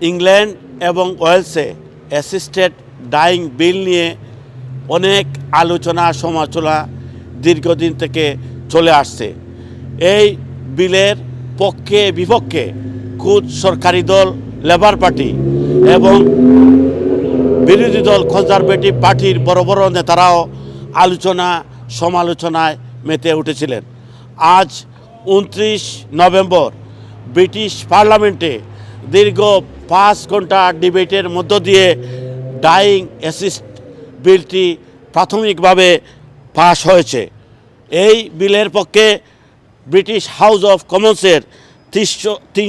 England এবং ওয়েলসে assisted dyeing বিল নিয়ে অনেক আলোচনা সমালোচনা দীর্ঘদিন থেকে চলে আসছে। এই বিলের পক্ষে বিপক্ষে খুদ সরকারি দল লেবার পার্টি এবং বিরোধী দল কনজারভেটিভ পার্টির বড় বড় নেতারাও আলোচনা সমালোচনায় মেতে উঠেছিলেন। আজ উনত্রিশ নভেম্বর ব্রিটিশ পার্লামেন্টে দীর্ঘ পাঁচ ঘণ্টা ডিবেটের মধ্য দিয়ে ডাইং অ্যাসিস্ট বিলটি প্রাথমিকভাবে পাশ হয়েছে। এই বিলের পক্ষে ব্রিটিশ হাউস অফ কমন্সের তিনশো তিন,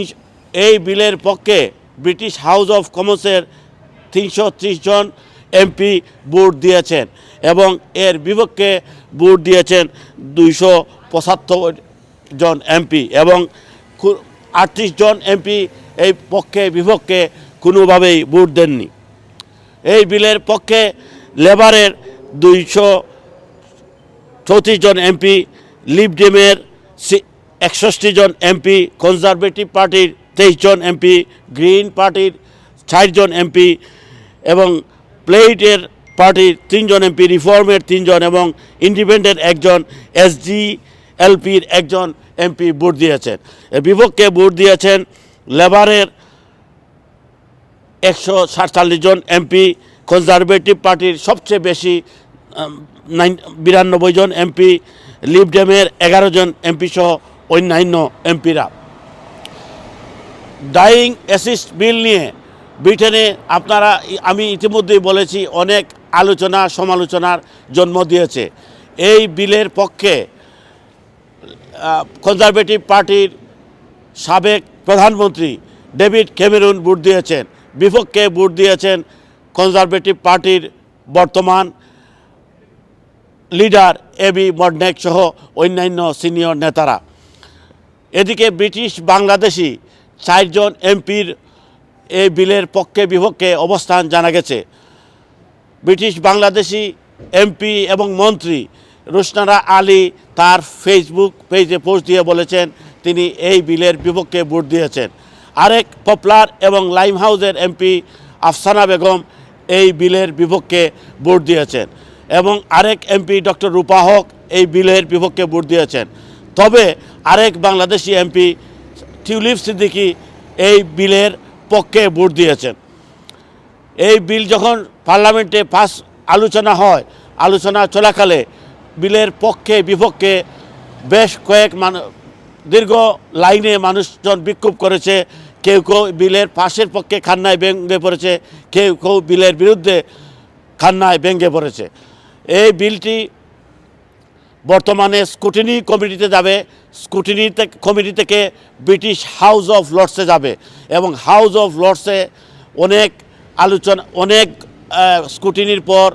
এই বিলের পক্ষে ব্রিটিশ হাউস অফ কমন্সের তিনশো ত্রিশ জন এমপি ভোট দিয়েছেন এবং এর বিপক্ষে ভোট দিয়েছেন দুইশো পঁচাত্তর জন এমপি এবং আটত্রিশ জন এমপি এই পক্ষে, বিপক্ষে কোনোভাবেই ভোট দেননি। এই বিলের পক্ষে লেবারের দুইশো চৌত্রিশ জন এমপি লিবডেমের একষষ্টি জন এমপি, কনজারভেটিভ পার্টির তেইশ জন এমপি, গ্রিন পার্টির ষাট জন এমপি এবং প্লেটের পার্টির তিনজন এমপি, রিফর্মের তিনজন এবং ইন্ডিপেন্ডেন্ট একজন এসডি এলপির একজন এমপি ভোট দিয়েছেন। বিপক্ষে ভোট দিয়েছেন লেবারের একশো সাতচল্লিশ জন এমপি কনজারভেটিভ পার্টির সবচেয়ে বেশি নাইন, বিরানব্বই জন এমপি লিবডেমের এগারো জন এমপি সহ অন্যান্য এমপিরা। ডাইং অ্যাসিস্ট বিল নিয়ে ব্রিটেনে আপনারা, আমি ইতিমধ্যেই বলেছি, অনেক আলোচনা, সমালোচনার জন্ম দিয়েছে। এই বিলের পক্ষে কনজারভেটিভ পার্টির সাবেক প্রধানমন্ত্রী ডেভিড ক্যামেরুন ভোট দিয়েছেন। বিপক্ষে ভোট দিয়েছেন কনজারভেটিভ পার্টির বর্তমান লিডার এবি মডনেক সহ অন্যান্য সিনিয়র নেতারা। এদিকে ব্রিটিশ বাংলাদেশি চারজন এমপির এই বিলের পক্ষে বিপক্ষে অবস্থান জানা গেছে। ব্রিটিশ বাংলাদেশি এমপি এবং মন্ত্রী রুশনারা আলী তার ফেসবুক পেজে পোস্ট দিয়ে বলেছেন তিনি এই বিলের বিপক্ষে ভোট দিয়েছেন। আরেক পপলার এবং লাইম হাউসের এমপি আফসানা বেগম এই বিলের বিপক্ষে ভোট দিয়েছেন এবং আরেক এমপি ডক্টর রূপা হক এই বিলের বিপক্ষে ভোট দিয়েছেন। তবে আরেক বাংলাদেশি এমপি টিউলিপ সিদ্দিকি এই বিলের পক্ষে ভোট দিয়েছেন। এই বিল যখন পার্লামেন্টে পাস আলোচনা হয়, আলোচনা চলাকালে বিলের পক্ষে বিপক্ষে বেশ কয়েক মান দীর্ঘ লাইনে মানুষজন বিক্ষোভ করেছে। কেউ কেউ বিলের পাশের পক্ষে খান্নায় ভেঙে পড়েছে, কেউ কেউ বিলের বিরুদ্ধে খান্নায় ভেঙে পড়েছে। এই বিলটি বর্তমানে স্কুটিনি কমিটিতে যাবে। স্কুটিনি কমিটি থেকে ব্রিটিশ হাউস অফ লর্ডসে যাবে এবং হাউস অফ লর্ডসে অনেক আলোচনা, অনেক স্কুটিনির পর,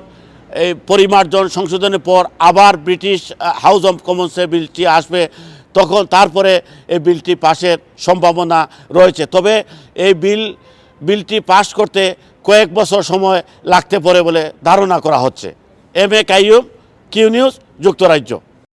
এই পরিমার্জন সংশোধনের পর আবার ব্রিটিশ হাউস অফ কমন্সে বিলটি আসবে। তখন তারপরে এই বিলটি পাশের সম্ভাবনা রয়েছে। তবে এই বিল, বিলটি পাশ করতে কয়েক বছর সময় লাগতে পারে বলে ধারণা করা হচ্ছে। M A Kaiyum, Q news, যুক্তরাজ্য।